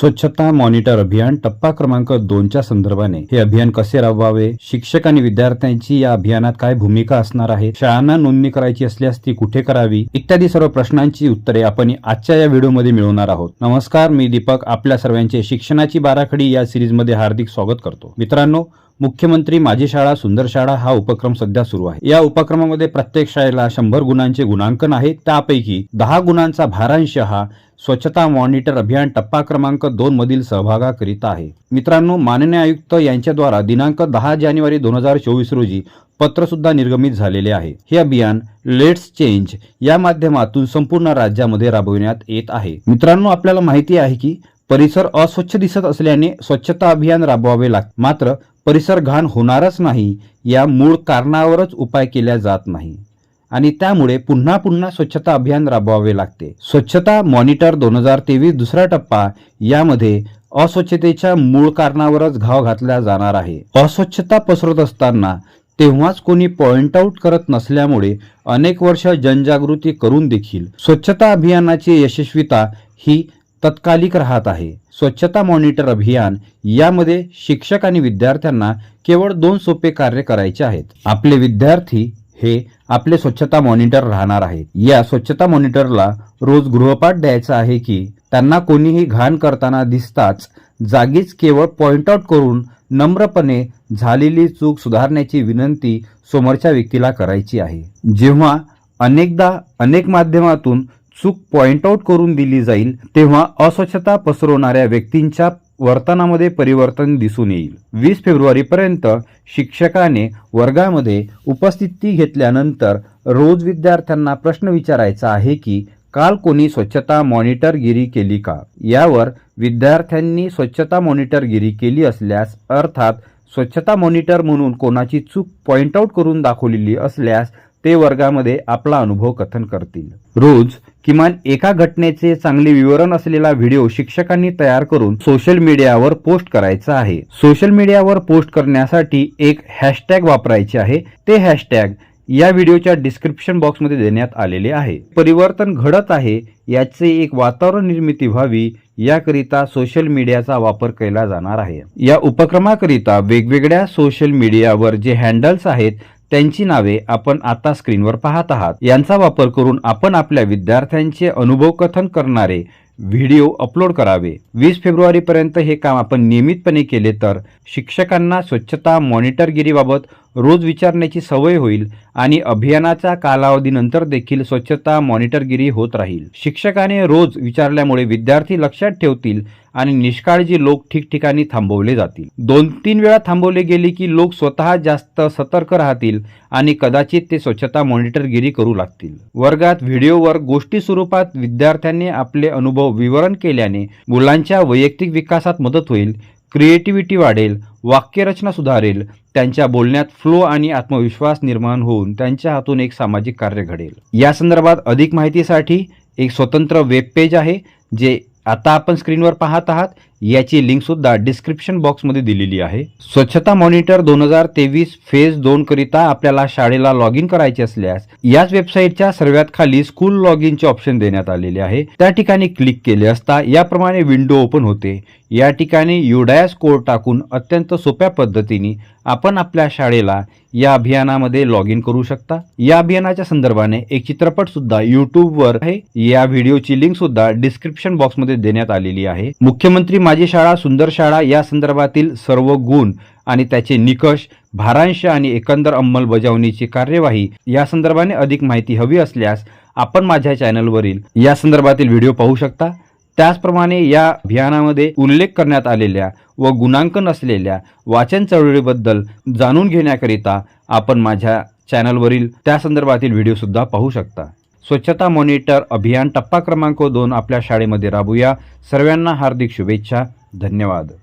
स्वच्छता मॉनिटर अभियान टप्पा क्रमांक दोनच्या संदर्भाने. हे अभियान कसे राबवावे? शिक्षक आणि विद्यार्थ्यांची या अभियानात काय भूमिका असणार आहे? शाळांना नोंदणी करायची असल्यास ती कुठे करावी? इत्यादी सर्व प्रश्नांची उत्तरे आपण आजच्या या व्हिडिओमध्ये मिळवणार आहोत. नमस्कार मी दीपक. आपल्या सर्वांचे शिक्षणाची बाराखडी या सिरीजमध्ये हार्दिक स्वागत करतो. मित्रांनो मुख्यमंत्री माझी शाळा सुंदर शाळा हा उपक्रम सध्या सुरू आहे. या उपक्रमामध्ये प्रत्येक शाळेला शंभर गुणांचे गुणांकन आहे. त्यापैकी दहा गुणांचा भारांश हा स्वच्छता मॉनिटर अभियान टप्पा क्रमांक दोन मधील सहभागाकरिता आहे. मित्रांनो माननीय आयुक्त यांच्याद्वारा दिनांक दहा जानेवारी दोन हजार चोवीस रोजी पत्र सुद्धा निर्गमित झालेले आहे. हे अभियान लेट्स चेंज या माध्यमातून संपूर्ण राज्यामध्ये राबविण्यात येत आहे. मित्रांनो आपल्याला माहिती आहे की परिसर अस्वच्छ दिसत असल्याने स्वच्छता अभियान राबवावे लागते मात्र परिसर घाण होणारच नाही या मूळ कारणावरच उपाय केल्या जात नाही. आणि त्यामुळे पुन्हा पुन्हा स्वच्छता अभियान राबवावे लागते. स्वच्छता मॉनिटर दोन हजार तेवीस दुसरा टप्पा यामध्ये अस्वच्छतेच्या मूळ कारणावरच घाव घातला जाणार आहे. अस्वच्छता पसरत असताना तेव्हाच कोणी पॉइंट आउट करत नसल्यामुळे अनेक वर्ष जनजागृती करून देखील स्वच्छता अभियानाची यशस्वीता ही तत्कालिक राहत आहे. स्वच्छता मॉनिटर अभियान यामध्ये शिक्षक आणि विद्यार्थ्यांना केवळ दोन सोपे कार्य करायचे आहेत. आपले विद्यार्थी हे आपले स्वच्छता मॉनिटर राहणार आहेत. या स्वच्छता मॉनिटरला रोज गृहपाठ द्यायचा आहे की त्यांना कोणीही घाण करताना दिसताच जागीच केवळ पॉइंट आउट करून नम्रपणे झालेली चूक सुधारण्याची विनंती समोरच्या व्यक्तीला करायची आहे. जेव्हा अनेकदा अनेक माध्यमातून चूक पॉइंट आउट करून दिली जाईल तेव्हा अस्वच्छता पसरवणाऱ्या व्यक्तींच्या वर्तनामध्ये परिवर्तन दिसून येईल. वीस फेब्रुवारीपर्यंत शिक्षकाने वर्गामध्ये उपस्थिती घेतल्यानंतर रोज विद्यार्थ्यांना प्रश्न विचारायचा आहे की काल कोणी स्वच्छता मॉनिटरगिरी केली का? यावर विद्यार्थ्यांनी स्वच्छता मॉनिटरगिरी केली असल्यास अर्थात स्वच्छता मॉनिटर म्हणून कोणाची चूक पॉइंट आउट करून दाखवलेली असल्यास ते वर्गामध्ये आपला अनुभव कथन करतील. रोज किमान एका घटनेचे चांगले विवरण असलेला व्हिडिओ शिक्षकांनी तयार करून सोशल मीडियावर पोस्ट करायचा आहे. सोशल मीडियावर पोस्ट करण्यासाठी एक हॅशटॅग वापरायचे आहे. ते हॅशटॅग या व्हिडिओच्या डिस्क्रिप्शन बॉक्समध्ये देण्यात आलेले आहे. परिवर्तन घडत आहे याचे एक वातावरण निर्मिती व्हावी याकरिता सोशल मीडियाचा वापर केला जाणार आहे. या उपक्रमाकरिता वेगवेगळ्या सोशल मीडियावर जे हँडल्स आहेत त्यांची नावे आपण आता स्क्रीनवर पाहत आहात. यांचा वापर करून आपण आपल्या विद्यार्थ्यांचे अनुभव कथन करणारे व्हिडिओ अपलोड करावे. वीस फेब्रुवारी पर्यंत हे काम आपण नियमितपणे केले तर शिक्षकांना स्वच्छता मॉनिटरगिरीबाबत रोज विचारण्याची सवय होईल आणि अभियानाच्या कालावधीनंतर देखील स्वच्छता मॉनिटरगिरी होत राहील. शिक्षकाने रोज विचारल्यामुळे विद्यार्थी लक्षात ठेवतील आणि निष्काळजी लोक ठिकठिकाणी थांबवले जातील. दोन तीन वेळा थांबवले गेले की लोक स्वतः जास्त सतर्क राहतील आणि कदाचित ते स्वच्छता मॉनिटरगिरी करू लागतील. वर्गात व्हिडिओवर गोष्टी स्वरूपात विद्यार्थ्यांनी आपले अनुभव विवरण केल्याने मुलांच्या वैयक्तिक विकासात मदत होईल क्रिएटिव्हिटी वाढेल वाक्यरचना सुधारेल त्यांच्या बोलण्यात फ्लो आणि आत्मविश्वास निर्माण होऊन त्यांच्या हातून एक सामाजिक कार्य घडेल. या संदर्भात अधिक माहितीसाठी एक स्वतंत्र वेब पेज आहे जे आता आपण स्क्रीनवर पाहत आहात. याची लिंक सुद्धा डिस्क्रिप्शन बॉक्समध्ये दिलेली आहे. स्वच्छता मॉनिटर दोन हजार तेवीस फेज दोन करिता आपल्याला शाळेला लॉग इन करायचे असल्यास याच वेबसाईटच्या सर्वात खाली स्कूल लॉग इनचे ऑप्शन देण्यात आलेले आहे. त्या ठिकाणी क्लिक केले असता याप्रमाणे विंडो ओपन होते. या ठिकाणी युडायस कोड टाकून अत्यंत सोप्या पद्धतीने आपण आपल्या शाळेला या अभियानामध्ये लॉग इन करू शकता. या अभियानाच्या संदर्भाने एक चित्रपट सुद्धा युट्यूबवर आहे. या व्हिडिओची लिंक सुद्धा डिस्क्रिप्शन बॉक्समध्ये देण्यात आलेली आहे. मुख्यमंत्री माझी शाळा सुंदर शाळा या संदर्भातील सर्व गुण आणि त्याचे निकष भारांश आणि एकंदर अंमलबजावणीची कार्यवाही या संदर्भाने अधिक माहिती हवी असल्यास आपण माझ्या चॅनलवरील या संदर्भातील व्हिडिओ पाहू शकता. त्याचप्रमाणे या अभियानामध्ये उल्लेख करण्यात आलेल्या व गुणांकन असलेल्या वाचन चळवळीबद्दल जाणून घेण्याकरिता आपण माझ्या चॅनलवरील त्या संदर्भातील व्हिडिओसुद्धा पाहू शकता. स्वच्छता मॉनिटर अभियान टप्पा क्रमांक दोन आपल्या शाळेमध्ये राबूया. सर्वांना हार्दिक शुभेच्छा. धन्यवाद.